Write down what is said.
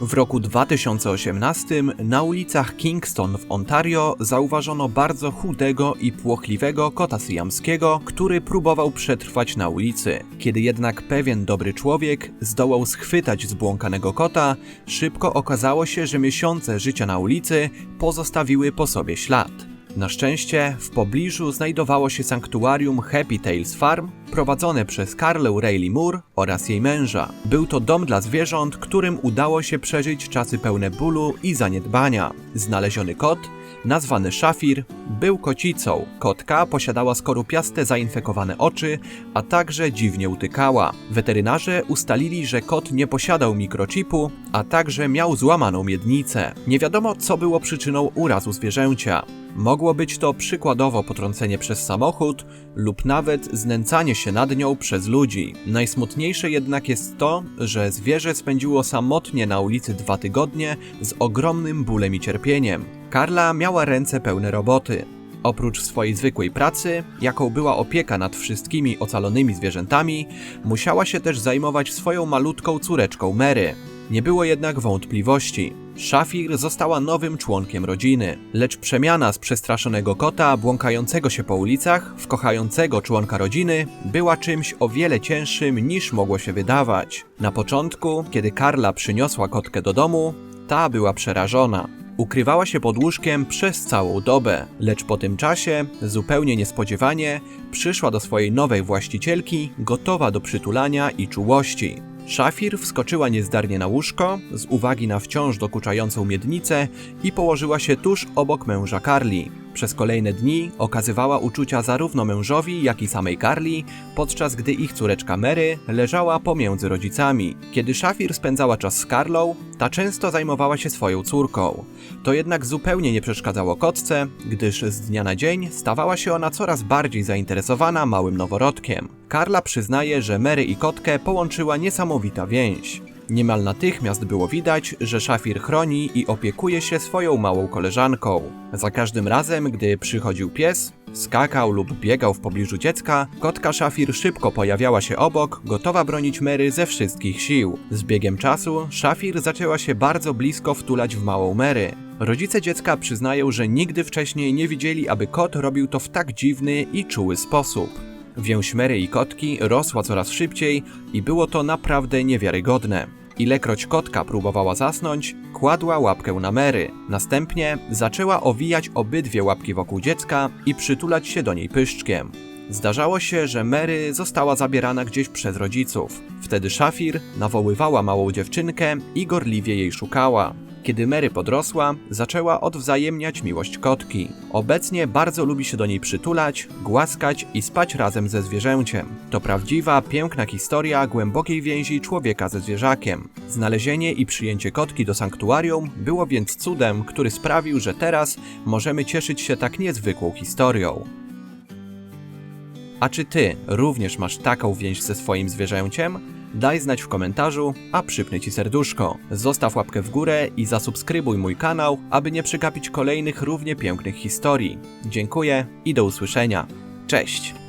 W roku 2018 na ulicach Kingston w Ontario zauważono bardzo chudego i płochliwego kota syjamskiego, który próbował przetrwać na ulicy. Kiedy jednak pewien dobry człowiek zdołał schwytać zbłąkanego kota, szybko okazało się, że miesiące życia na ulicy pozostawiły po sobie ślad. Na szczęście w pobliżu znajdowało się sanktuarium Happy Tales Farm, prowadzone przez Carlę Rayleigh Moore oraz jej męża. Był to dom dla zwierząt, którym udało się przeżyć czasy pełne bólu i zaniedbania. Znaleziony kot, nazwany Szafir, był kocicą. Kotka posiadała skorupiaste zainfekowane oczy, a także dziwnie utykała. Weterynarze ustalili, że kot nie posiadał mikrochipu, a także miał złamaną miednicę. Nie wiadomo, co było przyczyną urazu zwierzęcia. Mogło być to przykładowo potrącenie przez samochód lub nawet znęcanie się nad nią przez ludzi. Najsmutniejsze jednak jest to, że zwierzę spędziło samotnie na ulicy dwa tygodnie z ogromnym bólem i cierpieniem. Karla miała ręce pełne roboty. Oprócz swojej zwykłej pracy, jaką była opieka nad wszystkimi ocalonymi zwierzętami, musiała się też zajmować swoją malutką córeczką Mary. Nie było jednak wątpliwości. Szafir została nowym członkiem rodziny, lecz przemiana z przestraszonego kota błąkającego się po ulicach w kochającego członka rodziny była czymś o wiele cięższym niż mogło się wydawać. Na początku, kiedy Karla przyniosła kotkę do domu, ta była przerażona. Ukrywała się pod łóżkiem przez całą dobę, lecz po tym czasie, zupełnie niespodziewanie, przyszła do swojej nowej właścicielki, gotowa do przytulania i czułości. Szafir wskoczyła niezdarnie na łóżko, z uwagi na wciąż dokuczającą miednicę i położyła się tuż obok męża Carly. Przez kolejne dni okazywała uczucia zarówno mężowi, jak i samej Carly, podczas gdy ich córeczka Mary leżała pomiędzy rodzicami. Kiedy Szafir spędzała czas z Karlą, ta często zajmowała się swoją córką. To jednak zupełnie nie przeszkadzało kotce, gdyż z dnia na dzień stawała się ona coraz bardziej zainteresowana małym noworodkiem. Karla przyznaje, że Mary i kotkę połączyła niesamowita więź. Niemal natychmiast było widać, że Szafir chroni i opiekuje się swoją małą koleżanką. Za każdym razem, gdy przychodził pies, skakał lub biegał w pobliżu dziecka, kotka Szafir szybko pojawiała się obok, gotowa bronić Mary ze wszystkich sił. Z biegiem czasu Szafir zaczęła się bardzo blisko wtulać w małą Mary. Rodzice dziecka przyznają, że nigdy wcześniej nie widzieli, aby kot robił to w tak dziwny i czuły sposób. Więź Mary i kotki rosła coraz szybciej i było to naprawdę niewiarygodne. Ilekroć kotka próbowała zasnąć, kładła łapkę na Mary. Następnie zaczęła owijać obydwie łapki wokół dziecka i przytulać się do niej pyszczkiem. Zdarzało się, że Mary została zabierana gdzieś przez rodziców. Wtedy Szafir nawoływała małą dziewczynkę i gorliwie jej szukała. Kiedy Mary podrosła, zaczęła odwzajemniać miłość kotki. Obecnie bardzo lubi się do niej przytulać, głaskać i spać razem ze zwierzęciem. To prawdziwa, piękna historia głębokiej więzi człowieka ze zwierzakiem. Znalezienie i przyjęcie kotki do sanktuarium było więc cudem, który sprawił, że teraz możemy cieszyć się tak niezwykłą historią. A czy ty również masz taką więź ze swoim zwierzęciem? Daj znać w komentarzu, a przypnę ci serduszko. Zostaw łapkę w górę i zasubskrybuj mój kanał, aby nie przegapić kolejnych równie pięknych historii. Dziękuję i do usłyszenia. Cześć!